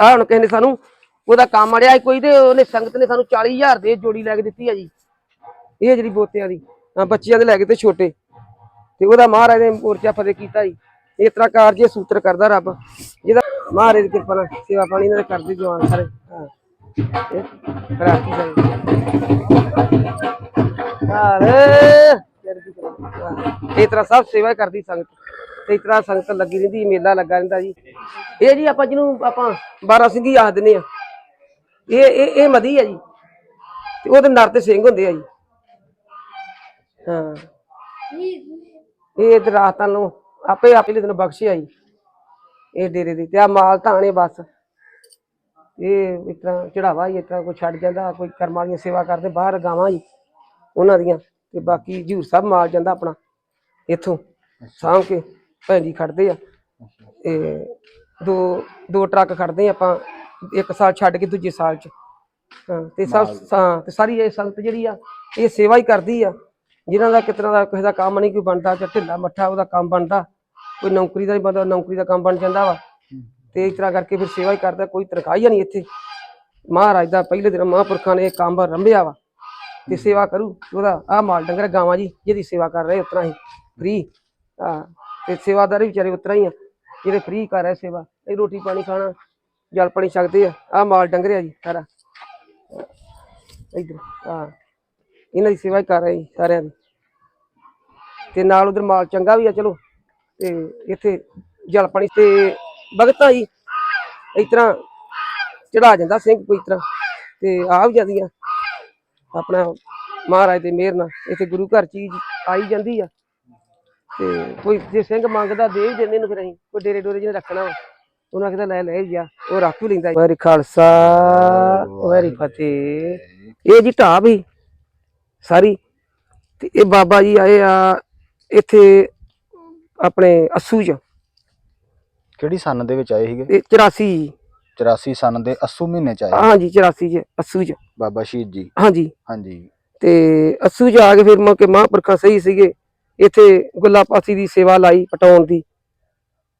ਆ ਹੁਣ ਕਿਸੇ ਨੇ ਸਾਨੂੰ, ਉਹਦਾ ਕੰਮ ਅੜਿਆ ਕੋਈ ਤੇ ਉਹਨੇ ਸੰਗਤ ਨੇ ਸਾਨੂੰ 40000 ਦੇ ਜੋੜੀ ਲੈ ਕੇ ਦਿੱਤੀ ਆ ਜੀ। ਇਹ ਜਿਹੜੀ ਬੋਤਿਆਂ ਦੀ ਬੱਚਿਆਂ ਦੇ ਲੈ ਕੇ ਤੇ ਛੋਟੇ। ਤੇ ਉਹਦਾ ਮਹਾਰਾਜ ਨੇ ਮੋਰਚਾ ਫਤਿਹ ਕੀਤਾ ਜੀ। ਇਸ ਤਰ੍ਹਾਂ ਕਾਰਜ ਇਹ ਸੂਤਰ ਕਰਦਾ ਰੱਬ। ਜਿਹਦਾ ਮਹਾਰਾਜ ਦੀ ਕਿਰਪਾ ਨਾਲ ਸੇਵਾ ਪਾਣੀ ਇਹਨਾਂ ਦੇ ਕਰਦੇ ਜਵਾਨ ਸਾਰੇ। ਹਾਂ। ਇਹ ਸਾਰੇ। ਇਸ ਤਰ੍ਹਾਂ ਸਭ ਸੇਵਾ ਕਰਦੀ ਸੰਗਤ। ਤੇ ਇਸ ਤਰ੍ਹਾਂ ਸੰਗਤ ਲੱਗੀ ਰਹਿੰਦੀ, ਮੇਲਾ ਲੱਗਾ ਰਹਿੰਦਾ ਜੀ। ਇਹ ਜੀ ਆਪਾਂ ਜਿਹਨੂੰ ਆਪਾਂ 12 ਸਿੰਘੀ ਆਖ ਦਿੰਦੇ ਆ ਇਹ ਇਹ ਇਹ ਮਦੀ ਆ ਜੀ। ਤੇ ਉਹਦੇ ਨਰ ਤੇ ਸਿੰਘ ਹੁੰਦੇ ਆ ਜੀ। ਹਾਂ। ਇਹ ਤੇ ਰਾਤਾਂ ਨੂੰ ਆਪੇ ਆਪੇ ਲਈ ਤੈਨੂੰ ਬਖਸ਼ਿਆ ਜੀ। ਇਹ ਡੇਰੇ ਦੀ। ਤੇ ਆ ਮਾਲ ਧਾਣੇ ਬਸ। ਇਹ ਇਸ ਤਰ੍ਹਾਂ ਚੜਾਵਾ ਹੀ ਇਸ ਤਰ੍ਹਾਂ ਕੋਈ ਛੱਡ ਜਾਂਦਾ, ਕੋਈ ਕਰਮਾਂ ਵਾਲੀਆਂ ਸੇਵਾ ਕਰਦੇ, ਬਾਹਰ ਗਾਵਾਂ ਜੀ, ਉਹਨਾਂ ਦੀਆਂ। ਤੇ ਬਾਕੀ ਹਜੂਰ ਸਾਹਿਬ ਮਾਲ ਜਾਂਦਾ ਆਪਣਾ, ਇੱਥੋਂ ਸਾਂਭ ਕੇ। ਭੈਣ ਜੀ ਖੜਦੇ ਆ। ਤੇ ਦੋ ਦੋ ਟਰੱਕ ਖੜਦੇ ਆ ਆਪਾਂ ਇੱਕ ਸਾਲ ਛੱਡ ਕੇ ਦੂਜੇ ਸਾਲ ਚ। ਹਾਂ ਤੇ ਸਭ ਹਾਂ ਤੇ ਸਾਰੀ ਇਹ ਸੰਗਤ ਜਿਹੜੀ ਆ ਇਹ ਸੇਵਾ ਹੀ ਕਰਦੀ ਆ। ਜਿਨ੍ਹਾਂ ਦਾ ਕਿਤਨਾ ਦਾ ਕਿਸੇ ਦਾ ਕੰਮ ਨਹੀਂ ਕੋਈ ਬਣਦਾ ਜਾਂ ਢਿੱਲਾ ਮੱਠਾ ਉਹਦਾ ਕੰਮ ਬਣਦਾ। ਕੋਈ ਨੌਕਰੀ ਦਾ ਨਹੀਂ ਬਣਦਾ ਨੌਕਰੀ ਦਾ ਕੰਮ ਬਣ ਜਾਂਦਾ ਵਾ। ਤੇ ਇਸ ਤਰ੍ਹਾਂ ਕਰਕੇ ਫਿਰ ਸੇਵਾ ਹੀ ਕਰਦਾ ਕੋਈ ਤਨਖਾਹ ਨਹੀਂ ਇੱਥੇ। ਮਹਾਰਾਜ ਦਾ ਪਹਿਲੇ ਦਿਨ ਮਹਾਂਪੁਰਖਾਂ ਨੇ ਇਹ ਕੰਮ ਰੰਭਿਆ ਵਾ। ਤੇ ਸੇਵਾ ਕਰੂ ਉਹਦਾ ਆ ਮਾਲ ਡੰਗਰ ਗਾਵਾਂ ਜੀ ਜਿਹਦੀ ਸੇਵਾ ਕਰ ਰਹੇ ਉਤਰਾ ਹੀ ਫ੍ਰੀ। ਆ ਤੇ ਸੇਵਾਦਾਰ ਵੀ ਵਿਚਾਰੇ ਉਤਰਾ ਹੀ ਆ। ਜਿਹੜੇ ਫ੍ਰੀ ਕਰ ਰਹੇ ਸੇਵਾ ਇਹ ਰੋਟੀ ਪਾਣੀ ਖਾਣਾ, ਜਲ ਪਾਣੀ ਛਕਦੇ ਆ। ਆ ਮਾਲ ਡੰਗਰ ਜੀ ਸਾਰਾ। ਇਧਰ ਆ ਇਹਨਾਂ ਦੀ ਸੇਵਾ ਕਰ ਰਹੇ ਜੀ ਸਾਰਿਆਂ ਦੀ। ਤੇ ਨਾਲ ਉਧਰ ਮਾਲ ਚੰਗਾ ਵੀ ਆ, ਚਲੋ। ਤੇ ਇੱਥੇ ਜਲ ਪਾਣੀ, ਤੇ ਭਗਤਾਂ ਜੀ, ਇਸ ਤਰ੍ਹਾਂ ਚੜਾ ਜਾਂਦਾ ਸਿੰਘ ਕੋਈ ਤਰ੍ਹਾਂ। ਤੇ ਆ ਵੀ ਜਾਂਦੀਆਂ ਆਪਣਾ ਮਹਾਰਾਜ ਦੇ ਮਿਹਰ ਨਾਲ ਇੱਥੇ ਗੁਰੂ ਘਰ ਚੀਜ਼ ਆਈ ਜਾਂਦੀ ਆ। ਤੇ ਕੋਈ ਜੇ ਸਿੰਘ ਮੰਗਦਾ ਦੇ ਹੀ ਦਿੰਦੇ ਨੂੰ ਫਿਰ ਅਸੀਂ ਕੋਈ ਡੇਰੇ ਡੋਰੇ ਜਿਹਨੇ ਰੱਖਣਾ ਵਾ ਉਹਨਾਂ ਕਿਤੇ ਲੈ ਲੈ ਜਾ ਉਹ ਰੱਖ ਵੀ ਲੈਂਦਾ ਵੈਰੀ ਖਾਲਸਾ ਵੈਰੀ ਫਤਿਹ। ਇਹ ਜੀ ਢਾਬ ਹੀ ਸਾਰੀ। ਤੇ ਇਹ ਬਾਬਾ ਜੀ ਆਏ ਆ ਇੱਥੇ ਆਪਣੇ ਅਸੂ ਚ। ਕਿਹੜੀ ਸਨ ਦੇ ਵਿੱਚ ਆਏ ਸੀਗੇ? ਇਹ 84 84 ਸਨ ਦੇ 80 ਮਹੀਨੇ ਚ ਆਏ? ਹਾਂਜੀ 84 ਚ ਅਸੂ ਚ। ਬਾਬਾ ਸ਼ਹੀਦ ਜੀ। ਹਾਂਜੀ ਹਾਂਜੀ। ਤੇ ਅਸੂ ਚ ਆ ਕੇ ਫਿਰ ਮੌਕੇ ਮਹਾਂਪੁਰਖਾਂ ਸਹੀ ਸੀਗੇ। ਇੱਥੇ ਗੁੱਲਾਪਾਸੀ ਦੀ ਸੇਵਾ ਲਾਈ ਪਟਾਉਣ ਦੀ।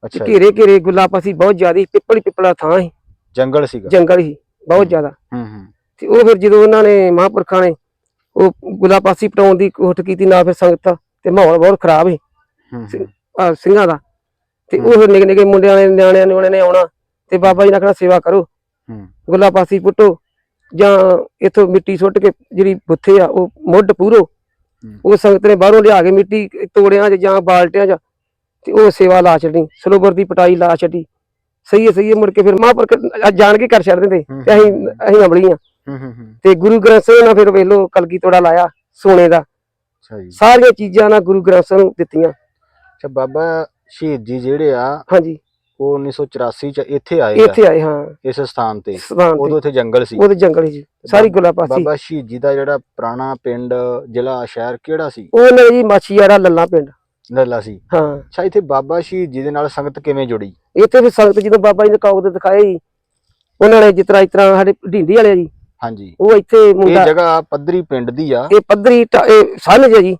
ਅੱਛਾ ਜੀ। ਘੇਰੇ ਘੇਰੇ ਗੁੱਲਾਪਾਸੀ ਬਹੁਤ ਜ਼ਿਆਦੀ ਪਿੱਪਲ ਪਿੱਪਲਾ ਥਾਂ ਸੀ। ਜੰਗਲ ਸੀਗਾ? ਜੰਗਲ ਸੀ ਬਹੁਤ ਜ਼ਿਆਦਾ। ਹੂੰ ਹੂੰ। ਤੇ ਉਹ ਫਿਰ ਜਦੋਂ ਉਹਨਾਂ ਨੇ ਮਹਾਂਪੁਰਖਾਂ ਨੇ ਉਹ ਗੁੱਲਾਪਾਸੀ ਪਟਾਉਣ ਦੀ ਕੋਸ਼ਿਸ਼ ਕੀਤੀ ਨਾ ਫਿਰ ਸੰਗਤ ਤੇ ਮਾਹੌਲ ਬਹੁਤ ਖਰਾਬ ਸੀ। ਹੂੰ ਸਿੰਘ- ਆਹ ਸਿੰਘਾਂ ਦਾ। ਤੇ ਉਹ ਫਿਰ ਨਿੱਕੇ ਨਿੱਕੇ ਮੁੰਡਿਆਂ ਨੇ ਨਿਆਣਿਆਂ ਨੇ ਉਹਨਾਂ ਨੇ ਆਉਣਾ ਤੇ ਬਾਬਾ ਜੀ ਨੇ ਆਖਣਾ ਸੇਵਾ ਕਰੋ। ਹੂੰ। ਗੁੱਲਾਪਾਸੀ ਪੁੱਟੋ ਜਾਂ ਇਥੋਂ ਮਿੱਟੀ ਸੁੱਟ ਕੇ ਜਿਹੜੀ ਬੁੱਥੇ ਆ ਉਹ ਮੁੱਢ ਪੂਰੋ। ਉਹ ਸੰਗਤ ਨੇ ਬਾਹਰੋਂ ਲਿਆ ਕੇ ਮਿੱਟੀ ਤੋੜਿਆਂ 'ਚ ਜਾਂ ਬਾਲਟਿਆਂ 'ਚ ਤੇ ਉਹ ਸੇਵਾ ਲਾ ਛੱਡੀ ਸਰੋਵਰ ਦੀ ਪਟਾਈ ਲਾ ਛੱਡੀ। ਸਹੀ ਹੈ ਸਹੀ ਹੈ ਮੁੜ ਕੇ ਫਿਰ ਅੱਜ ਜਾਣ ਕੇ ਕਰ ਛੱਡ ਦਿੰਦੇ ਤੇ ਅਸੀਂ ਅਸੀਂ ਅਮਲੀ ਆ ਹੂੰ ਹੂੰ ਹੂੰ। ਤੇ ਗੁਰੂ ਗ੍ਰੰਥ ਸਾਹਿਬ ਨਾਲ ਫਿਰ ਵੇਲੋ ਕਲਗੀ ਤੋੜਾ ਲਾਇਆ ਸੋਨੇ ਦਾ। ਅੱਛਾ ਜੀ। ਸਾਰੀਆਂ ਚੀਜ਼ਾਂ ਨਾਲ ਗੁਰੂ ਗ੍ਰੰਥ ਸਾਹਿਬ ਨੂੰ ਦਿੱਤੀਆਂ। ਅੱਛਾ ਬਾਬਾ ਸ਼ਹੀਦ ਜੀ ਜਿਹੜੇ ਆ ਹਾਂਜੀ। ਉਹ 1984 ਚ ਇੱਥੇ ਆਏ ਆ। ਇੱਥੇ ਆਏ ਹਾਂ। ਇਸ ਸਥਾਨ ਤੇ। ਸਥਾਨ ਤੇ। ਉਦੋਂ ਇੱਥੇ ਜੰਗਲ ਸੀ। ਉਹਦੇ ਜੰਗਲ ਸੀ। ਸਾਰੀ ਗੁਲਾਪਾਸੀ ਬਾਬਾ ਸ਼ਹੀਦ ਜੀ ਦਾ ਜਿਹੜਾ ਪੁਰਾਣਾ ਪਿੰਡ ਜ਼ਿਲ੍ਹਾ ਸ਼ਹਿਰ ਕਿਹੜਾ ਸੀ? ਉਹ ਨੇ ਜੀ ਮਾਛੀਆੜਾ ਲੱਲਾ ਪਿੰਡ। ਲੱਲਾ ਸੀ। ਹਾਂ। ਅੱਛਾ ਇੱਥੇ ਬਾਬਾ ਸ਼ਹੀਦ ਜੀ ਦੇ ਨਾਲ ਸੰਗਤ ਕਿਵੇਂ ਜੁੜੀ? ਇੱਥੇ ਵੀ ਸੰਗਤ ਜਦੋਂ ਬਾਬਾ ਜੀ ਨੇ ਕਾਗਜ਼ ਦਿਖਾਏ ਜੀ ਉਹਨਾਂ ਨੇ ਜਿਸ ਤਰ੍ਹਾਂ ਇਸ ਤਰ੍ਹਾਂ ਸਾਡੇ ਢਿੰਡੀ ਵਾਲੇ ਆ ਜੀ। ਹਾਂਜੀ। ਉਹ ਇੱਥੇ ਇਹ ਮੁੰਡਾ ਜਗ੍ਹਾ ਪੱਧਰੀ ਪਿੰਡ ਦੀ ਆ। ਇਹ ਪੱਧਰੀ ਢਾ- ਇਹ ਸੰਨ ਜੀ।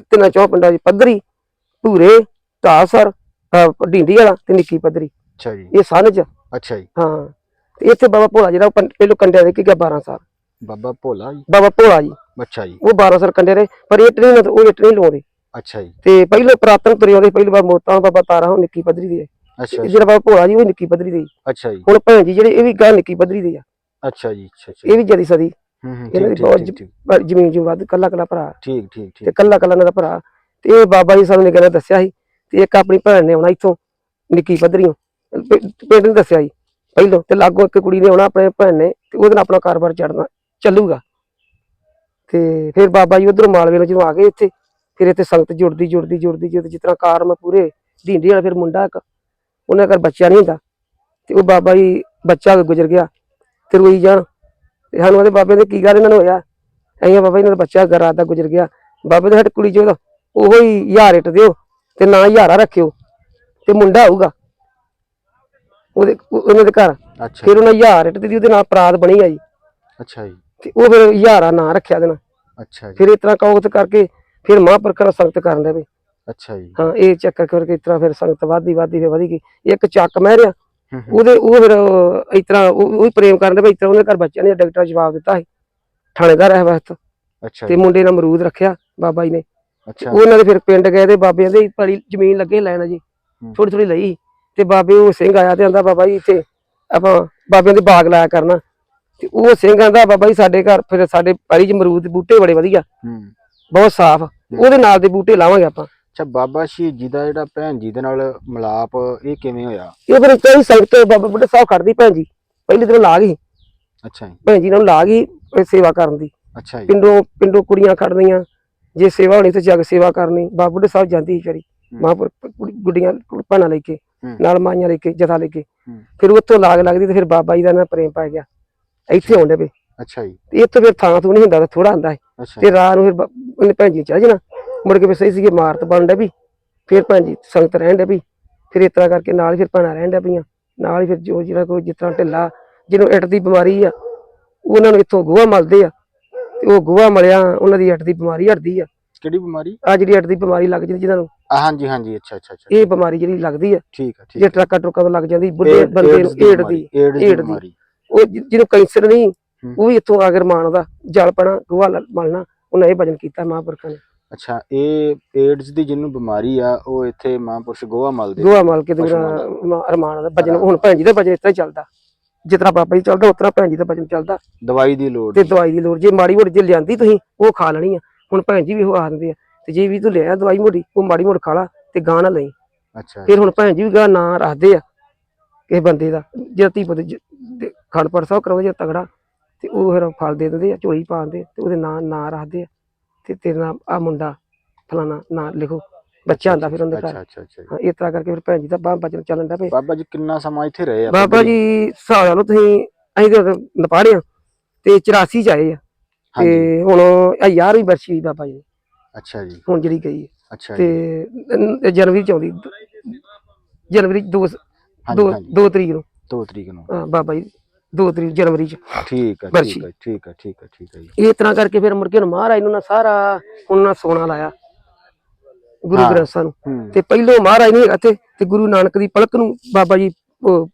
ਤਿੰਨਾਂ ਚੌ ਪਿੰਡਾਂ ਦੀ ਪੱਧਰੀ। ਭੂਰੇ ਢਾਸਰ ਅਹ ਢਿੰਡੀ ਵਾਲਾ ਤੇ ਨਿੱਕੀ ਪੱਧਰੀ। ਅੱਛਾ ਜੀ। ਇਹ ਸੰਨ ਚ। ਅੱਛਾ ਜੀ। ਹਾਂ। ਤੇ ਇੱਥੇ ਬਾਬਾ ਭੋਲਾ ਜਿਹੜਾ ਉਹ ਪੰ- ਪਹਿਲੋਂ ਕੰਡਿਆ ਦੇ ਕੇ ਗਿਆ 12 ਸਾਲ। ਬਾਬਾ ਭੋਲਾ ਜੀ? ਬਾਬਾ ਭੋਲਾ ਜੀ। ਅੱਛਾ ਜੀ। ਉਹ 12 ਸਾਲ ਕੰਡੇ ਰਹੇ ਪਰ ਇਹ ਟ੍ਰੇਨ ਉਹ ਇਹ ਟ੍ਰੇਨ ਲਾਉਂਦੇ ਅੱਛਾ ਜੀ। ਤੇ ਪਹਿਲੋਂ ਪ੍ਰਾਤਨ ਤੁਰੇ ਆਉਂਦੇ ਪਹਿਲੀ ਵਾਰ ਮੋਤਾਂ ਬਾਬਾ ਤਾਰਾ ਉਹ ਨਿੱਕੀ ਪੱਧਰੀ ਦੇ ਅੱਛਾ ਜੀ। ਜਿਹੜਾ ਬਾਬਾ ਭੋਲਾ ਜੀ ਉਹ ਨਿੱਕੀ ਪੱਧਰੀ ਦੇ। ਅੱਛਾ ਜੀ। ਹੁਣ ਭੈਣ ਜੀ ਜਿਹੜੇ ਇਹ ਵੀ ਗਾਂ ਨਿੱਕੀ ਪੱਧਰੀ ਦੇ ਆ। ਅੱਛਾ ਜੀ ਅੱਛਾ ਅੱਛਾ। ਇਹ ਵੀ ਜਦੀ ਸਦੀ। ਹੂੰ ਹੂੰ ਇਹਨਾਂ ਦੀ ਠੀਕ ਬਹੁਤ ਠੀਕ ਜ- ਠੀਕ ਪਰ ਜ਼ਮੀਨ ਜੂ ਵੱਧ ਕੱਲਾ ਕੱਲਾ ਭਰਾ। ਠੀਕ ਠੀਕ ਤੇ ਠੀਕ। ਕੱਲਾ ਕੱਲਾ ਇਹਨਾਂ ਦਾ ਭਰਾ। ਤੇ ਇਹ ਬਾਬਾ ਜੀ ਸਾਨੂੰ ਨੇ ਕਹਿੰਦਾ ਦੱਸਿਆ ਸੀ ਤੇ ਇੱਕ ਆਪਣੀ ਭੈਣ ਨੇ ਆਉਣਾ ਇੱਥੋਂ, ਨਿੱਕੀ ਪੱਧਰੀਓਂ ਪ- ਪਿੰਡ ਨੇ ਦੱਸਿਆ ਜੀ, ਪਹਿਲੋਂ ਤੇ ਲਾਗੋ ਇੱਕ ਕੁੜੀ ਨੇ ਆਉਣਾ ਆਪਣੇ ਭੈਣ ਨੇ, ਤੇ ਉਹਦੇ ਨਾਲ ਆਪਣਾ ਕਾਰੋਬਾਰ ਚੜਨਾ ਚੱਲੂਗਾ। ਤੇ ਫਿਰ ਬਾਬਾ ਜੀ ਉਧਰੋਂ ਮਾਲਵੇ ਨੂੰ ਜਦੋਂ ਆ ਗਏ ਇੱਥੇ, ਫਿਰ ਇੱਥੇ ਸੰਗਤ ਜੁੜਦੀ ਜੁੜਦੀ ਜੁੜਦੀ ਜੁੜਦੀ ਜਿਸ ਤਰ੍ਹਾਂ ਕਾਰਮ ਪੂਰੇ ਢੀਂਡੀ ਵਾਲਾ ਫਿਰ ਮੁੰਡਾ ਇੱਕ ਉਹਨਾਂ ਘਰ ਬੱਚਾ ਨਹੀਂ ਹੁੰਦਾ। ਤੇ ਉਹ ਬਾਬਾ ਜੀ ਬੱਚਾ ਗੁਜ਼ਰ ਗਿਆ, ਤੇ ਰੋਈ ਜਾਣ, ਤੇ ਸਾਨੂੰ ਉਹਦੇ ਬਾਬੇ ਦੇ ਕੀ ਗੱਲ ਇਹਨਾਂ ਨੂੰ ਹੋਇਆ? ਐਂ ਬਾਬਾ ਇਹਨਾਂ ਦਾ ਬੱਚਾ ਘਰ ਰਾਤ ਗੁਜ਼ਰ ਗਿਆ। ਬਾਬੇ ਦੇ ਹੱਟ ਕੁੜੀ ਜੋ ਉਹੋ ਹੀ ਹਜ਼ਾਰ ਇੱਟ ਦਿਓ। ਤੇ ਨਾ ਹਜ਼ਾਰਾ ਰੱਖਿਓ ਤੇ ਮੁੰਡਾ ਆਊਗਾ ਉਹਦੇ ਉਹ- ਉਹਨਾਂ ਦੇ ਘਰ। ਅੱਛਾ। ਫਿਰ ਉਹਨਾਂ ਹਜ਼ਾਰ ਇੱਟ ਦੀ ਉਹਦੇ ਨਾਲ ਪ੍ਰਾਤ ਬਣੀ ਆ ਜੀ। ਅੱਛਾ ਜੀ। ਤੇ ਉਹ ਫਿਰ ਹਜ਼ਾਰਾ ਨਾਂ ਰੱਖਿਆ ਦੇਣਾ ਅੱਛਾ ਜੀ। ਫਿਰ ਇਸ ਤਰ੍ਹਾਂ ਕੌਗਤ ਕਰਕੇ ਫਿਰ ਮਹਾਂਪੁਰਖਾਂ ਨਾਲ ਸੰਗਤ ਕਰਨ ਦੇ ਵੀ। ਅੱਛਾ ਜੀ। ਹਾਂ ਇਹ ਚੱਕਰ ਕਰਕੇ ਇਸ ਤਰ੍ਹਾਂ ਫਿਰ ਸੰਗਤ ਵਧਦੀ ਵਧਦੀ ਫਿਰ ਵਧੀ ਗਈ। ਇੱਕ ਚੱਕ ਮਹਿਰਿਆ ਹੂੰ ਹੂੰ। ਉਹਦੇ ਉਹ ਫਿਰ ਇਸ ਤਰ੍ਹਾਂ ਉਹ ਉਹ ਵੀ ਪ੍ਰੇਮ ਕਰਨ ਦੇ ਵੀ ਇਸ ਤਰ੍ਹਾਂ ਉਹਦੇ ਘਰ ਬੱਚਿਆਂ ਨੇ ਡਾਕਟਰ ਜਵਾਬ ਦਿੱਤਾ ਸੀ। ਥਾਣੇਦਾਰ ਹੈ ਵਕਤ ਅੱਛਾ ਤੇ ਜੀ। ਮੁੰਡੇ ਨੇ ਅਮਰੂਦ ਰੱਖਿਆ ਬਾਬਾ ਜੀ ਨੇ। ਅੱਛਾ। ਉਹਨਾਂ ਦੇ ਫਿਰ ਪਿੰਡ ਗਏ ਤੇ ਬਾਬਿਆਂ ਦੇ ਪਲੀ ਜ਼ਮੀਨ ਲੱਗੇ ਲੈਣ ਜੀ। ਥੋੜੀ ਥੋੜੀ ਲਈ ਤੇ ਬਾਬੇ ਉਹ ਸਿੰਘ ਆਇਆ ਤੇ ਆਂਦਾ ਬਾਬਾ ਜੀ ਇੱਥੇ ਆਪਾਂ ਬਾਬਿਆਂ ਦੇ ਬਾਗ ਲਾਇਆ ਕਰਨਾ। ਤੇ ਉਹ ਸਿੰਘ ਆਂਦਾ ਬਾਬਾ ਜੀ ਸਾਡੇ ਘਰ ਫਿਰ ਸਾਡੇ ਪੈਲੀ ਚ ਅਮਰੂਦ ਦੇ ਬੂਟੇ ਬੜੇ ਵਧੀਆ। ਹੂੰ। ਬਹੁਤ ਸਾਫ਼। ਉਹਦੇ ਨਾਲ ਦੇ ਬੂਟੇ ਲਾਵਾਂਗੇ ਆਪਾਂ। ਅੱਛਾ ਬਾਬਾ ਸ਼ਹੀਦ ਜੀ ਦਾ ਜਿਹੜਾ ਭੈਣ ਜੀ ਦੇ ਨਾਲ ਮਿਲਾਪ ਇਹ ਕਿਵੇਂ ਹੋਇਆ? ਇਹ ਫਿਰ ਕਈ ਸੰਗਤ ਬਾਬਾ ਬੁੱਢੇ ਸਾਹਿਬ ਖੜਦੀ ਭੈਣ ਜੀ। ਪਹਿਲੇ ਦਿਨ ਲਾ ਗਈ ਅੱਛਾ ਜੀ। ਭੈਣ ਜੀ ਨਾਲ ਲਾ ਗਈ ਸੇਵਾ ਕਰਨ ਦੀ। ਅੱਛਾ ਜੀ। ਪਿੰਡੋਂ ਪਿੰਡੋਂ ਕੁੜੀਆਂ ਖੜਦੀਆਂ ਜੇ ਸੇਵਾ ਹੋਣੀ ਤੇ ਜਗ ਸੇਵਾ ਕਰਨੀ ਬਾਬਾ ਬੁੱਢੇ ਸਾਹਿਬ ਜਾਂਦੀ ਸੀ ਹੂੰ। ਮਹਾਂਪੁਰ ਗੁੱਡੀਆਂ ਭੈਣਾਂ ਲੈ ਕੇ। ਨਾਲ ਮਾਈਆਂ ਲੈ ਕੇ ਜਥਾ ਲੈ ਕੇ। ਫਿਰ ਉੱਥੋਂ ਲਾਗ ਲੱਗਦੀ ਤੇ ਫਿਰ ਬਾਬਾ ਜੀ ਦਾ ਨਾ ਪ੍ਰੇਮ ਪੈ ਗਿਆ। ਇੱਥੇ ਆਉਂਦੇ ਪਏ ਅੱਛਾ ਜੀ। ਤੇ ਇੱਥੋਂ ਫਿਰ ਥਾਂ ਤੋਂ ਨਹੀਂ ਹੁੰਦਾ ਤਾਂ ਥੋੜਾ ਹੁੰਦਾ ਹੈ ਤੇ ਰਾਤ ਨੂੰ ਫਿਰ ਉਹਨੇ ਭੈਣ ਜੀ ਚੜ ਜਾਣਾ। ਮੁੜ ਕੇ ਫਿਰ ਸਹੀ ਸੀਗੇ ਮਾਰਤ ਬਣ ਡੇ ਵੀ। ਫਿਰ ਭੈਣ ਜੀ ਸੰਗਤ ਰਹਿਣ ਡੇ ਵੀ। ਫਿਰ ਇਸ ਤਰ੍ਹਾਂ ਕਰਕੇ ਨਾਲ ਫਿਰ ਭੈਣਾਂ ਰਹਿਣ ਡੇ ਪਈਆਂ। ਨਾਲ ਹੀ ਫਿਰ ਜੋ ਜਿਹੜਾ ਕੋਈ ਜਿਸ ਤਰ੍ਹਾਂ ਢਿੱਲਾ ਜਿਹਨੂੰ ਇੱਟ ਦੀ ਬਿਮਾਰੀ ਆ ਉਹਨਾਂ ਨੂੰ ਇੱਥੋਂ ਗੋਹਾ ਮਲਦੇ ਆ। ਤੇ ਉਹ ਗੋਹਾ ਮਲਿਆ ਉਹਨਾਂ ਦੀ ਇੱਟ ਦੀ ਬਿਮਾਰੀ ਹਟਦੀ ਆ। ਕਿਹੜੀ ਬਿਮਾਰੀ? ਆ ਜਿਹੜੀ ਇੱਟ ਦੀ ਬਿਮਾਰੀ ਲੱਗ ਜਾਂਦੀ ਜਿਹਨਾਂ ਨੂੰ। ਆ, ਹਾਂਜੀ ਹਾਂਜੀ ਅੱਛਾ ਅੱਛਾ ਅੱਛਾ। ਇਹ ਬਿਮਾਰੀ ਜਿਹੜੀ ਲੱਗਦੀ ਆ ਠੀਕ ਹੈ ਠੀਕ ਜੇ ਟਰੱਕਾਂ ਟਰੁੱਕਾਂ ਤੋਂ ਲੱਗ ਜਾਂਦੀ ਬੁੱਢੇ ਏਡ- ਬੰਦੇ ਨੂੰ ਏਡਜ਼ ਏਡ ਬਿਮਾਰੀ, ਦੀ ਏਡਜ਼ ਏਡ ਦੀ। ਬਿਮਾਰੀ। ਉਹ ਜਿ- ਜਿਹਨੂੰ ਕੈਂਸਰ ਨਹੀਂ ਹੂੰ। ਉਹ ਵੀ ਇੱਥੋਂ ਆ ਕੇ ਰਮਾਨ ਦਾ ਜਲ ਪਣਾ ਗੋਹਾ ਲ- ਮਲਣਾ ਉਹਨਾਂ ਇਹ ਭਜਨ ਕੀਤਾ ਮਹਾਂਪੁਰਖਾਂ ਨੇ। ਅੱਛਾ ਇਹ ਏਡਜ਼ ਦੀ ਜਿਹਨੂੰ ਬਿਮਾਰੀ ਆ ਉਹ ਇੱਥੇ ਮਹਾਂਪੁਰਸ਼ ਗੋਆ ਮਲਦੇ ਗੋਹਾ ਮਲ ਕੇ ਦੂਰਾ ਪਸ਼ੂਆਂ ਰਮਾਨ ਦਾ ਭਜਨ ਹੁਣ ਭੈਣ ਜੀ ਦਾ ਭਜਨ ਇਸ ਤਰ੍ਹਾਂ ਹੀ ਚੱਲਦਾ। ਜਿਤਨਾ ਬਾਬਾ ਜੀ ਚੱਲਦਾ ਉਤਨਾ ਭੈਣ ਜੀ ਦਾ ਭਜਨ ਚੱਲਦਾ। ਦਵਾਈ ਦੀ ਲੋੜ ਤੇ ਦਵਾਈ ਦੀ ਲੋੜ ਜੇ ਮਾੜੀ ਮੋਟੀ ਜੇ ਲਿਆਂਦੀ ਤੁਸੀਂ ਉਹ ਖਾ ਲੈਣੀ ਆ। ਹੁਣ ਭੈਣ ਜੀ ਵੀ ਉਹ ਆ ਦਿੰਦੇ ਆ। ਤੇ ਜੇ ਵੀ ਤੂੰ ਲਿਆ ਦਵਾਈ ਮੋਟੀ ਉਹ ਮਾੜੀ ਮੋਟੀ ਖਾ ਲਾ ਤੇ ਗਾਂ ਨਾ ਲਈ। ਅੱਛਾ। ਫਿਰ ਹੁਣ ਭੈਣ ਜੀ ਵੀ ਗਾ ਨਾਂ ਰੱਖਦੇ ਆ ਕਿਸੇ ਬੰਦੇ ਦਾ। ਜੇ ਧੀ ਪੁੱਤ ਖੰਡ ਪਰ ਸਾਹਿਬ ਕਰਾਉਂਦੇ ਜੇ ਤਗੜਾ। ਤੇ ਉਹ ਫਿਰ ਫਲ ਦੇ ਦਿੰਦੇ ਆ ਝੋਲੀ ਪਾ ਦਿੰਦੇ ਆ ਤੇ ਉਹਦੇ ਨਾਂ ਨਾਂ ਰੱਖਦੇ ਆ। ਤੇ ਤੇਰੇ ਆ ਮੁੰਡਾ ਫਲਾਣਾ ਨਾਂ ਲਿਖੋ। ਬੱਚਾ ਹੁੰਦਾ ਫਿਰ ਉਹਦੇ ਅੱਛਾ ਘਰ। ਅੱਛਾ ਅੱਛਾ ਜੀ। ਹਾਂ, ਇਸ ਤਰ੍ਹਾਂ ਕਰਕੇ ਫਿਰ ਭੈਣ ਜੀ ਦਾ ਬਾਹ ਬਚਨ ਚੱਲਣ ਦਾ ਪਏ। ਬਾਬਾ ਜੀ ਕਿੰਨਾ ਸਮਾਂ ਇੱਥੇ ਰਹੇ ਆ? ਬਾਬਾ ਜੀ ਹਿਸਾਬ ਲਾ ਲਓ ਤੁਸੀਂ ਅਸੀਂ ਤੇ ਨਪਾੜਿਆ ਤੇ 84 ਚ ਆਏ ਆ। ਹਾਂਜੀ। ਤੇ ਹੁਣ ਆ 11ਵੀਂ ਬਰਸੀ ਹੋਈ ਬਾਬਾ ਜੀ ਦੀ, ਅੱਛਾ ਜੀ। ਹੁਣ ਜਿਹੜੀ ਗਈ ਹੈ ਅੱਛਾ ਜੀ। ਤੇ ਜਨਵਰੀ ਚ ਆਉਂਦੀ। ਜਨਵਰੀ 2 ਹਾਂਜੀ 2 ਹਾਂਜੀ। 2 ਤਰੀਕ ਨੂੰ। 2 ਤਰੀਕ ਨੂੰ। ਹਾਂ, ਬਾਬਾ ਜੀ 2 ਤਰੀਕ ਜਨਵਰੀ ਚ। ਠੀਕ ਹੈ ਬਰਸ਼ੀ। ਠੀਕ ਹੈ ਠੀਕ ਹੈ ਠੀਕ ਹੈ ਠੀਕ ਹੈ ਜੀ। ਇਹ ਤਰ੍ਹਾਂ ਕਰਕੇ ਫਿਰ ਮੁੜ ਕੇ ਹੁਣ ਮਹਾਰਾਜ ਨੂੰ ਨਾ ਸਾਰਾ ਹੁਣ ਨਾ ਸੋਨਾ ਲਾਇਆ। ਗੁਰੂ। ਗ੍ਰੰਥ ਸਾਹਿਬ ਨੂੰ ਤੇ ਪਹਿਲੋਂ ਮਹਾਰਾਜ ਨਹੀਂ ਹੈਗਾ ਤੇ ਤੇ ਗੁਰੂ ਨਾਨਕ ਦੀ ਪਲਕ ਨੂੰ ਬਾਬਾ ਜੀ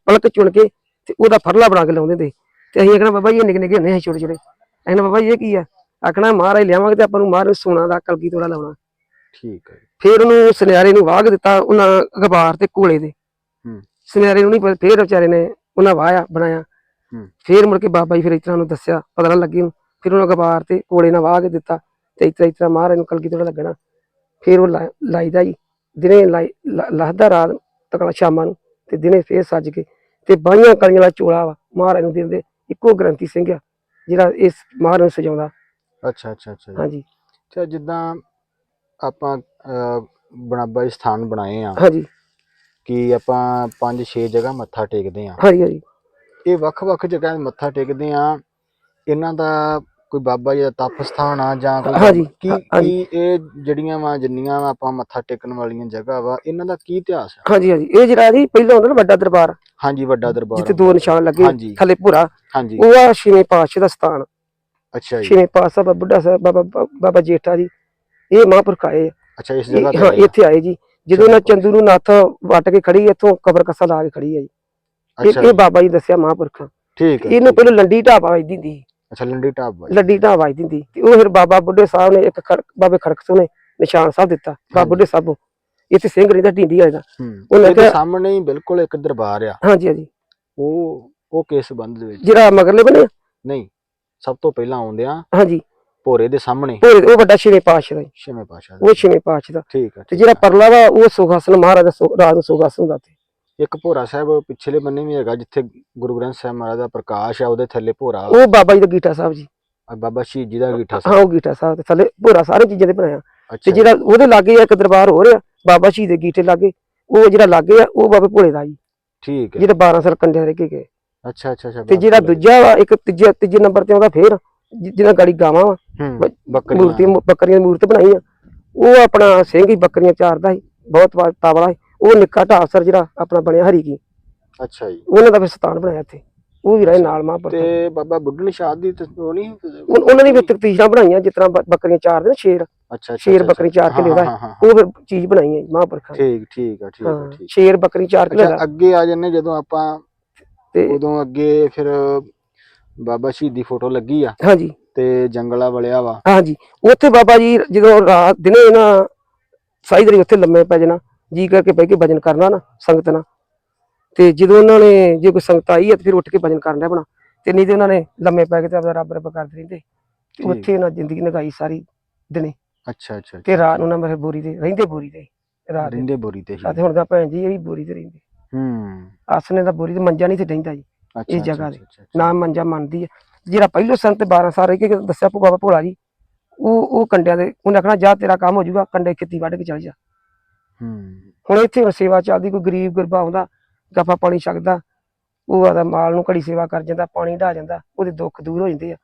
ਪਲਕ ਚੁਣ ਕੇ ਤੇ ਉਹਦਾ ਫਰਲਾ ਬਣਾ ਕੇ ਲਾਉਂਦੇ ਸੀ। ਤੇ ਅਸੀਂ ਆਖਣਾ ਬਾਬਾ ਜੀ ਇਹ ਨਿੱਕੇ ਨਿੱਕੇ ਹੁੰਦੇ ਸੀ ਛੋਟੇ ਛੋਟੇ ਅਸੀਂ ਬਾਬਾ ਜੀ ਇਹ ਕੀ ਆ? ਆਖਣਾ ਮਹਾਰਾਜ ਲਿਆਵਾਂਗੇ ਤੇ ਆਪਾਂ ਨੂੰ ਮਹਾਰਾਜ ਸੋਨਾ ਦਾ ਕਲਗੀ ਤੋੜਾ ਲਾਉਣਾ। ਠੀਕ ਹੈ। ਫਿਰ ਉਹਨੂੰ ਸੁਨਿਆਰੇ ਨੂੰ ਵਾਗ ਦਿੱਤਾ ਉਹਨਾਂ ਅਖਬਾਰ ਤੇ ਕੋਲੇ ਦੇ ਹੂੰ। ਸੁਨਿਆਰੇ ਨੂੰ ਨਹੀਂ ਫਿਰ ਵਿਚਾਰੇ ਨੇ ਉਹਨਾਂ ਵਾਇਆ ਬਣਾਇਆ। ਹੂੰ। ਫਿਰ ਮੁੜ ਕੇ ਬਾਬਾ ਜੀ ਫਿਰ ਇਸ ਤਰ੍ਹਾਂ ਨੂੰ ਦੱਸਿਆ ਪਤਾ ਨਾ ਲੱਗੇ ਫਿਰ ਉਹਨਾਂ ਅਖਬਾਰ ਤੇ ਕੋਲੇ ਨਾਲ ਕੇ ਦਿੱਤਾ ਤੇ ਇਸ ਤਰ੍ਹਾਂ ਮਹਾਰਾਜ ਨੂੰ ਕਲਗੀ ਤੋੜਾ ਲੱਗਣਾ। ਫਿਰ ਉਹ ਲਾ- ਲਾਈਦਾ ਜੀ। ਦਿਨੇ ਲਾਹਦਾ ਰਾਤ ਤੱਕ ਸ਼ਾਮਾਂ ਨੂੰ ਤੇ ਦਿਨੇ ਫੇਰ ਸੱਜ ਕੇ ਤੇ ਬਾਈਆਂ ਕਲੀਆਂ ਵਾਲਾ ਚੋਲਾ ਵਾ ਮਹਾਰਾਜ ਨੂੰ ਦਿੰਦੇ ਇੱਕੋ ਗ੍ਰੰਥੀ ਸਿੰਘ ਆ ਜਿਹੜਾ ਇਸ ਮਹਾਰਾਜ ਨੂੰ ਸਜਾਉਂਦਾ। ਅੱਛਾ ਅੱਛਾ ਅੱਛਾ ਜੀ। ਹਾਂਜੀ। ਅੱਛਾ ਜਿੱਦਾਂ ਆਪਾਂ ਅਹ, ਬਣਾਬਾ ਜੀ ਸਥਾਨ ਬਣਾਏ ਆ ਹਾਂਜੀ। ਕਿ ਆਪਾਂ ਪੰਜ ਛੇ ਜਗ੍ਹਾ ਮੱਥਾ ਟੇਕਦੇ ਆ। ਹਾਂਜੀ ਹਾਂਜੀ। ਇਹ ਵੱਖ-ਵੱਖ ਜਗ੍ਹਾ ਮੱਥਾ ਟੇਕਦੇ ਆ। ਇਹਨਾਂ ਦਾ ਕੋਈ ਬਾਬਾ ਜੀ ਦਾ ਤਪ ਸਥਾਨ ਆ ਜਾਂ ਕੋਈ ਹਾਂਜੀ, ਕੀ ਹਾਂਜੀ। ਕੀ ਇਹ ਜਿਹੜੀਆਂ ਵਾ ਜਿੰਨੀਆਂ ਵਾਂ ਆਪਾਂ ਮੱਥਾ ਟੇਕਣ ਵਾਲੀਆਂ ਜਗ੍ਹਾ ਵਾ ਇਹਨਾਂ ਦਾ ਕੀ ਇਤਿਹਾਸ ਆ? ਹਾਂਜੀ ਹਾਂਜੀ। ਇਹ ਜਿਹੜਾ ਜੀ ਪਹਿਲਾਂ ਹੁੰਦਾ ਨਾ ਵੱਡਾ ਦਰਬਾਰ। ਹਾਂਜੀ ਵੱਡਾ ਦਰਬਾਰ ਜਿੱਥੇ ਦੋ ਨਿਸ਼ਾਨ ਲੱਗੇ। ਥੱਲੇ ਭੂਰਾ। ਹਾਂਜੀ। ਉਹ ਆ ਛੇਵੇਂ ਪਾਤਸ਼ਾਹ ਦਾ ਸਥਾਨ। ਅੱਛਾ ਜੀ। ਛੇਵੇਂ ਪਾਤਸ਼ਾਹ ਬਾਬਾ ਬੁੱਢਾ ਸਾਹਿਬ ਬਾਬਾ ਬਾਬਾ- ਬਾਬਾ ਜੇਠਾ ਜੀ ਇਹ ਮਹਾਂਪੁਰਖ ਆਏ। ਆ। ਅੱਛਾ ਇਸ ਇਹ- ਜਗ੍ਹਾ ਤੇ ਹਾਂ ਆ। ਇੱਥੇ ਆਏ ਜੀ। ਜਦੋਂ ਨਾ ਚੰਦੂ ਨੂੰ ਨੱਥ ਵੱਟ ਕੇ ਖੜੀ ਇੱਥੋਂ ਕਬਰ ਕੱਸਾ ਲਾ ਕੇ ਖੜੀ ਹੈ ਜੀ। ਇਹ ਅੱਛਾ। ਇਹ ਜੀ, ਬਾਬਾ ਜੀ ਦੱਸਿਆ ਮਹਾਂਪੁਰਖਾਂ। ਠੀਕ ਹੈ ਇਹਨੂੰ ਪਹਿਲਾਂ ਲੰਡੀ ਢਾਬਾ ਵੱਜਦੀ ਹੁੰਦੀ ਸੀ। ਅੱਛਾ ਲੰਡੀ ਢਾਬਾ ਜੀ। ਲੱਡੀ ਢਾਬਾ ਵੱਜਦੀ ਹੁੰਦੀ ਤੇ ਉਹ ਫਿਰ ਬਾਬਾ ਬੁੱਢੇ ਸਾਹਿਬ ਨੇ ਇੱਕ ਖੜਕ ਬਾਬੇ ਖੜਕ ਸਿੰਘ ਨੇ ਨਿਸ਼ਾਨ ਸਾਹਿਬ ਦਿੱਤਾ ਬਾਬਾ। ਬੁੱਢੇ ਸਾਹਿਬ ਇੱਥੇ ਸਿੰਘ ਰਹਿੰਦਾ ਢੀਂਡੀ ਵਾਲੇ ਦਾ। ਹੂੰ। ਉਹਨੇ ਕਿਹਾ- ਸਾਹਮਣੇ ਹੀ ਬਿਲਕੁਲ ਇੱਕ ਦਰਬਾਰ ਆ। ਹਾਂਜੀ ਹਾਂਜੀ। ਉਹ ਉਹ ਕਿਸ ਸੰਬੰਧ ਦੇ ਵਿੱਚ? ਜਿਹੜਾ ਮਗਰਲੇ ਬਣੇ ਨਹੀਂ ਸਭ ਤੋਂ ਪਹਿਲਾਂ ਆਉਂਦੇ ਆ ਹਾਂਜੀ। ਭੋਰੇ ਦੇ ਸਾਹਮਣੇ। ਭੋਰੇ ਉਹ ਵੱਡਾ ਛੇਵੇਂ ਪਾਤਸ਼ਾਹ ਦਾ ਜੀ। ਛੇਵੇਂ ਪਾਸ਼ਾ ਦਾ। ਉਹ ਛੇਵੇਂ ਪਾਤਸ਼ਾਹ ਦਾ। ਠੀਕ ਹੈ ਤੇ ਠੀਕ ਜਿਹੜਾ। ਪਰਲਾ ਵਾ ਉਹ ਸੁਖਾਸਨ ਮਹਾਰਾਜ ਦਾ ਸੁ- ਰਾਜ ਨੂੰ ਸੁਖਾਸਨ ਦਾ ਤੇ ਇੱਕ ਭੋਰਾ ਸਾਹਿਬ ਪਿਛਲੇ ਬੰਨੇ ਵੀ ਹੈਗਾ ਜਿੱਥੇ ਗੁਰੂ ਗ੍ਰੰਥ ਸਾਹਿਬ ਮਹਾਰਾਜ ਦਾ ਪ੍ਰਕਾਸ਼ ਆ ਉਹਦੇ ਥੱਲੇ ਭੋਰਾ ਉਹ ਬਾਬਾ ਜੀ ਦਾ ਗੀਠਾ ਸਾਹਿਬ ਜੀ। ਆ ਬਾਬਾ ਸ਼ਹੀਦ ਜੀ ਦਾ ਗੀਠਾ ਹਾਂ ਸਾਹਿਬ। ਉਹ ਗੀਠਾ ਸਾਹਿਬ ਤੇ ਥੱਲੇ ਭੋਰਾ ਸਾਰੇ ਚੀਜ਼ਾਂ ਦੇ ਬਣਾਇਆ ਅੱਛਾ। ਤੇ ਜਿਹੜਾ ਉਹਦੇ ਲਾਗੇ ਇੱਕ ਦਰਬਾਰ ਹੋ ਰਿਹਾ ਬਾਬਾ ਸ਼ਹੀਦ ਦੇ ਗੀਠੇ ਲਾਗੇ ਉਹ ਜਿਹੜਾ ਲਾਗੇ ਆ ਉਹ ਬਾਬੇ ਭੋਲੇ ਦਾ ਜੀ। ਠੀਕ ਹੈ। ਜਿਹੜਾ 12 ਸਾਲ ਕੰਡਿਆ ਰਹਿ ਕੇ ਗਏ ਅੱਛਾ ਅੱਛਾ ਅੱਛਾ ਤੇ ਜਿਹੜਾ ਦੂਜਾ ਵਾ ਇੱਕ ਤੀਜੇ ਤੀਜੇ ਨੰਬਰ ਤੇ ਆਉਂਦਾ ਫੇਰ ਜਿ- ਜਿਹਦਾ ਗਾੜੀ ਗਾਵਾਂ ਵਾ। ਹੂੰ ਬ- ਬੱਕਰੀਆਂ। ਮੂਰਤੀ ਬੱਕਰੀਆਂ ਦੀ ਮੂਰਤ ਬਣਾਈ ਆ। ਉਹ ਆਪਣਾ ਸਿੰਘ ਹੀ ਬੱਕਰੀਆਂ ਚਾਰਦਾ ਸੀ ਬਹੁਤ ਵਾ- ਤਾਵਲਾ ਸੀ। ਉਹ ਨਿੱਕਾ ਢਾਸਰ ਜਿਹੜਾ ਆਪਣਾ ਬਣਿਆ ਹਰੀ ਕੀ। ਅੱਛਾ ਜੀ। ਉਹਨਾਂ ਦਾ ਫਿਰ ਸਥਾਨ ਬਣਾਇਆ ਇੱਥੇ। ਉਹ ਵੀ ਰਹੇ ਨਾਲ ਮਹਾਂਪੁਰਖ। ਤੇ ਬਾਬਾ ਬੁੱਢਨ ਸ਼ਾਹ ਦੀ ਤੇ ਉਹ ਨਹੀਂ ਉਹਨਾਂ ਦੀ ਵੀ ਤਕਤੀਸ਼ਾਂ ਬਣਾਈਆਂ ਜਿਸ ਤਰ੍ਹਾਂ ਬ- ਬੱਕਰੀਆਂ ਚਾਰਦੇ ਨੇ ਸ਼ੇਰ। ਅੱਛਾ ਸ਼ੇਰ ਬੱਕਰੀ ਚਾਰ ਹਾਂ, ਕਿਲੋ ਦਾ। ਹਾਂ, ਹਾਂ, ਉਹ ਫਿਰ ਚੀਜ਼ ਬਣਾਈ ਹੈ ਮਹਾਂਪੁਰਖਾਂ। ਨੇ। ਠੀਕ ਠੀਕ ਆ ਠੀਕ ਆ ਹਾਂ ਠੀਕ ਸ਼ੇਰ ਬੱਕਰੀ 4 ਕਿਲੋ ਅੱਛਾ ਅੱਗੇ ਆ ਜੰਨੇ ਜਦੋਂ ਆਪਾਂ ਤੇ ਉਦੋਂ ਅੱਗੇ ਫਿਰ ਬਾਬਾ ਸ਼ਹੀਦ ਦੀ ਫੋਟੋ ਲੱਗੀ ਆ। ਹਾਂਜੀ। ਤੇ ਜੰਗਲਾ ਵਲਿਆ ਵਾ। ਹਾਂਜੀ। ਉੱਥੇ ਬਾਬਾ ਜੀ ਜਦੋਂ ਰਾਤ ਦਿਨੇ ਨਾ ਸਾਈਦਰੀ ਉੱਥੇ ਲੰਮੇ ਪੈ ਜਾਣਾ। ਜੀ ਕਰਕੇ ਬਹਿ ਕੇ ਭਜਨ ਕਰਨਾ ਨਾ ਸੰਗਤ ਨਾਲ। ਤੇ ਜਦੋਂ ਉਹਨਾਂ ਨੇ ਜੇ ਕੋਈ ਸੰਗਤ ਆਈ ਹੈ ਤੇ ਫਿਰ ਉੱਠ ਕੇ ਭਜਨ ਕਰਨ ਬਣਾ। ਤੇ ਨਹੀਂ ਤੇ ਉਹਨਾਂ ਨੇ ਲੰਮੇ ਪੈ ਕੇ ਤੇ ਆਪਦਾ ਰੱਬ ਰੱਬ ਕਰਦੇ ਰਹਿੰਦੇ। ਤੇ ਉੱਥੇ ਉਹਨਾਂ ਜ਼ਿੰਦਗੀ ਲਗਾਈ ਸਾਰੀ ਦਿਨੇ। ਅੱਛਾ ਅੱਛਾ ਤੇ ਰਾਤ ਨੂੰ ਨਾ ਬੋਰੀ ਤੇ ਰਹਿੰਦੇ ਬੋਰੀ ਤੇ ਰਾਤ ਦੇ। ਰਿੰਦੇ ਬੋਰੀ ਤੇ ਹੀ। ਤੇ ਹੁਣ ਦਾ ਭੈਣ ਜੀ ਇਹ ਵੀ ਬੋਰੀ ਤੇ ਰਹਿੰਦੇ। ਹੂੰ। ਆਸਨੇ ਦਾ ਬੋਰੀ ਤੇ ਮੰਜਾ ਨਹੀਂ ਤੇ ਰਹਿੰਦਾ ਜੀ ਇਸ ਜਗ੍ਹਾ ਤੇ। ਨਾ ਮੰਜਾ ਮੰਨਦੀ ਹੈ ਜਿਹੜਾ ਪਹਿਲੋ ਸੰਤ 12 ਸਾਲ ਰਹਿ ਕੇ ਦੱਸਿਆ ਬਾਬਾ ਭੋਲਾ ਜੀ ਉਹ ਉਹ ਕੰਡਿਆਂ ਦੇ ਉਹਨੇ ਆਖਣਾ ਜਾ ਤੇਰਾ ਕੰਮ ਹੋ ਜਾਊਗਾ ਕੰਡੇ ਖੇਤੀ ਵੱਢ ਕੇ ਚੱਲ ਜਾ। ਹੁਣ ਇੱਥੇ ਸੇਵਾ ਚੱਲਦੀ ਕੋਈ ਗਰੀਬ ਗੁਰਬਾ ਆਉਂਦਾ ਗੱਫਾ ਪਾਣੀ ਛਕਦਾ ਉਹ ਆਦਾ ਮਾਲ ਨੂੰ ਘੜੀ ਸੇਵਾ ਕਰ ਜਾਂਦਾ ਪਾਣੀ ਢਾ ਜਾਂਦਾ ਉਹਦੇ ਦੁੱਖ ਦੂਰ ਹੋ ਜਾਂਦੇ ਆ।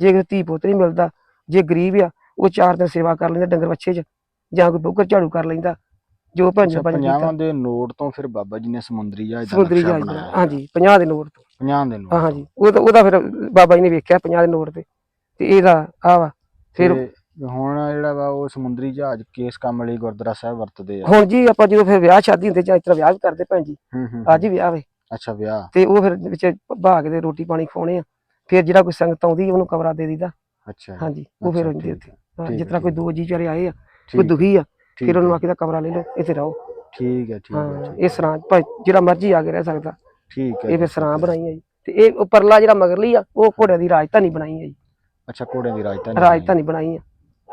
ਜੇ ਕੋਈ ਧੀ ਪੁੱਤ ਨਹੀਂ ਮਿਲਦਾ ਜੇ ਗਰੀਬ ਆ ਉਹ ਚਾਰ ਦਿਨ ਸੇਵਾ ਕਰ ਲੈਂਦਾ ਡੰਗਰ ਬੱਚੇ 'ਚ ਜਾਂ ਕੋਈ ਬੁੱਕਰ ਝਾੜੂ ਕਰ ਲੈਂਦਾ ਜੋ ਭੰਜ ਭਜਨ ਪੰਜਾਬਾਂ ਦੇ ਨੋਟ ਤੋਂ ਫਿਰ ਬਾਬਾ ਜੀ ਨੇ ਸਮੁੰਦਰੀ ਜਹਾਜ਼ ਦਾ ਸਮੁੰਦਰੀ ਜਹਾਜ਼ ਹਾਂਜੀ 50 ਦੇ ਨੋਟ ਤੋਂ। 50 ਦੇ ਨੋਟ ਹਾਂਜੀ ਉਹ ਤਾਂ ਉਹਦਾ ਫਿਰ ਬਾਬਾ ਜੀ ਨੇ ਵੇਖਿਆ 50 ਦੇ ਨੋਟ ਤੇ। ਤੇ ਇਹਦਾ ਆ ਵਾ ਫਿਰ ਹੁਣ ਜਿਹੜਾ ਵਾ ਉਹ ਸਮੁੰਦਰੀ ਜਹਾਜ਼ ਕਿਸ ਕੰਮ ਲਈ ਗੁਰਦੁਆਰਾ ਸਾਹਿਬ ਵਰਤਦੇ ਆ। ਹੁਣ ਜੀ ਆਪਾਂ ਜਦੋਂ ਫਿਰ ਵਿਆਹ ਸ਼ਾਦੀ ਹੁੰਦੇ ਜਾਂ ਇਸ ਤਰ੍ਹਾਂ ਵਿਆਹ ਵੀ ਕਰਦੇ ਭੈਣ ਜੀ। ਹੂੰ ਹੂੰ ਅੱਜ ਹੀ ਵਿਆਹ ਵੇ। ਅੱਛਾ ਵਿਆਹ। ਤੇ ਉਹ ਫਿਰ ਵਿੱਚ ਭਾਗ ਦੇ ਰੋਟੀ ਪਾਣੀ ਖਵਾਉਣੇ ਆ। ਫਿਰ ਜਿਹੜਾ ਕੋਈ ਸੰਗਤ ਆਉਂਦੀ ਉਹਨੂੰ ਕਮਰਾ ਦੇ ਦੀਦਾ ਅੱਛਾ। ਹਾਂਜੀ ਉਹ ਫਿਰ ਹੁੰਦੀ ਉੱਥੇ। ਹੈ, ਜਿਸ ਤਰ੍ਹਾਂ ਕੋਈ ਦੋ ਜੀ ਚਾਰੇ ਆਏ ਆ ਕੋਈ ਠੀਕ ਦੁਖੀ ਆ ਠੀਕ ਫਿਰ ਉਹਨੂੰ ਹੈ, ਆਖੀਦਾ ਕਮਰਾ ਲੈ ਲਓ ਇੱਥੇ ਰਹੋ। ਠੀਕ ਹੈ ਠੀਕ ਹੈ ਹਾਂ ਇਹ ਸਰਾਂ ਭਾਈ ਜਿਹੜਾ ਮਰਜ਼ੀ ਆ ਕੇ ਰਹਿ ਸਕਦਾ। ਠੀਕ ਹੈ ਇਹ ਫਿਰ ਸਰਾਂ। ਬਣਾਈ ਹੈ ਜੀ। ਤੇ ਇਹ ਉੱਪਰਲਾ ਜਿਹੜਾ ਮਗਰਲੀ ਆ ਉਹ ਘੋੜਿਆਂ ਦੀ ਰਾਜਧਾਨੀ ਬਣਾਈ ਹੈ ਜੀ। ਅੱਛਾ ਘੋੜਿਆਂ ਦੀ ਰਾਜਧਾਨੀ ਰਾਜਧਾਨੀ ਬਣਾਈ ਆ।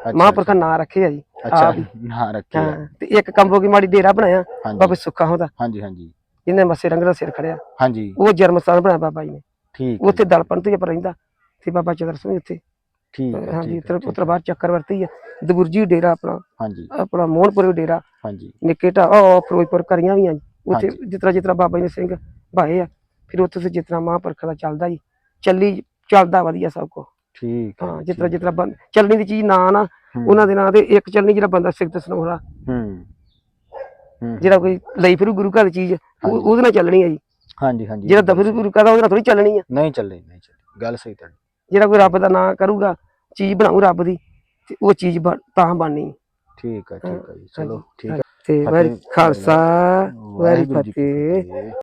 ਮਹਾਂਪੁਰਖਾਂ ਨਾਂ ਰੱਖੇ ਆ ਜੀ ਅੱਛਾ। ਨਾ ਰੱਖਿਆ ਤੇ ਇੱਕ ਕੰਬੋ ਕੀ ਮਾੜੀ ਡੇਰਾ ਬਣਾਇਆ ਬਾਬਾ ਸੁੱਖਾ ਹੁੰਦਾ ਹਾਂਜੀ ਹਾਂਜੀ। ਜਿਹਨੇ ਮੱਸੇ ਰੰਗ ਦਾ ਸਿਰ ਖੜਿਆ। ਹਾਂਜੀ। ਉਹ ਜਨਮ ਸਥਾਨ ਬਣਾਇਆ ਬਾਬਾ ਜੀ ਨੇ। ਠੀਕ ਉੱਥੇ ਜੀ, ਦਲਪਣ ਤੋਂ ਆਪਾਂ ਰਹਿੰਦਾ ਤੇ ਬਾਬਾ ਚੰਦਰ ਸਿੰਘ ਉੱਥੇ। ਠੀਕ ਹੈ ਹਾਂਜੀ ਠੀਕ ਉੱਤਰ ਬਾਹਰ ਚੱਕਰਵਰਤੀ ਆ। ਦਬੁਰਜੀ ਡੇਰਾ ਆਪਣਾ ਹਾਂਜੀ। ਆਪਣਾ ਮੋਹਨਪੁਰ ਡੇਰਾ। ਹਾਂਜੀ। ਨਿੱਕੇ ਢਾ ਉਹ ਫਿਰੋਜ਼ਪੁਰ ਕਰੀਆਂ ਵੀ ਆ ਜੀ। ਉੱਥੇ ਹਾਂਜੀ। ਜਿਤਨਾ ਜਿਤਨਾ ਬਾਬਾ ਜੀ ਨੇ ਸਿੰਘ ਭਾਏ ਆ ਫਿਰ ਉੱਥੇ ਤੇ ਜਿਤਨਾ ਮਹਾਂਪੁਰਖ ਦਾ ਚੱਲਦਾ ਜੀ। ਚੱਲੀ ਚੱਲਦਾ ਵਧੀਆ ਸਭ ਕੋ ਠੀਕ ਹੈ ਹਾਂ ਜੀ, ਜਿਤਨਾ ਠੀਕ ਹੈ। ਜਿਤਨਾ ਬੰਦ ਚੱਲਣੀ ਦੀ ਚੀਜ਼ ਨਾ ਨਾ ਹੂੰ, ਉਹਨਾਂ ਦੇ ਨਾਂ ਤੇ ਇੱਕ ਚੱਲਣੀ ਜਿਹੜਾ ਬੰਦਾ ਸਿੱਖ ਸਨੋਹਰਾ। ਹੂੰ। ਹੂੰ। ਜਿਹੜਾ ਕੋਈ ਲਈ ਫਿਰੂ ਗੁਰੂ ਘਰ ਦੀ ਚੀਜ਼। ਉਹਦੇ ਨਾਲ ਚੱਲਣੀ ਆ ਜੀ। ਹਾਂਜੀ ਹਾਂਜੀ। ਜਿਹੜਾ ਦਫਰੂ। ਗੁਰੂ ਘਰ ਦਾ ਉਹਦੇ ਨਾਲ ਥੋੜੀ ਚੱਲਣੀ ਆ। ਨਹੀਂ ਚੱਲੇ ਨਹੀਂ ਚੱਲੇ। ਗੱਲ ਸਹੀ ਤੁਹਾਡੀ। ਜਿਹੜਾ ਕੋਈ ਰੱਬ ਦਾ ਨਾਂ ਕਰੂਗਾ ਚੀਜ਼ ਬਣਾਊ ਰੱਬ ਦੀ ਤੇ ਉਹ ਚੀਜ਼ ਤਾਂ ਬਣਨੀ। ਠੀਕ ਹੈ ਠੀਕ ਹੈ ਜੀ। ਚਲੋ ਠੀਕ ਹੈ ਤੇ। ਵੈਰੀ ਖਾਲਸਾ ਵੈਰੀ ਵਾਹਿਗੁਰੂ ਫਤਿਹ।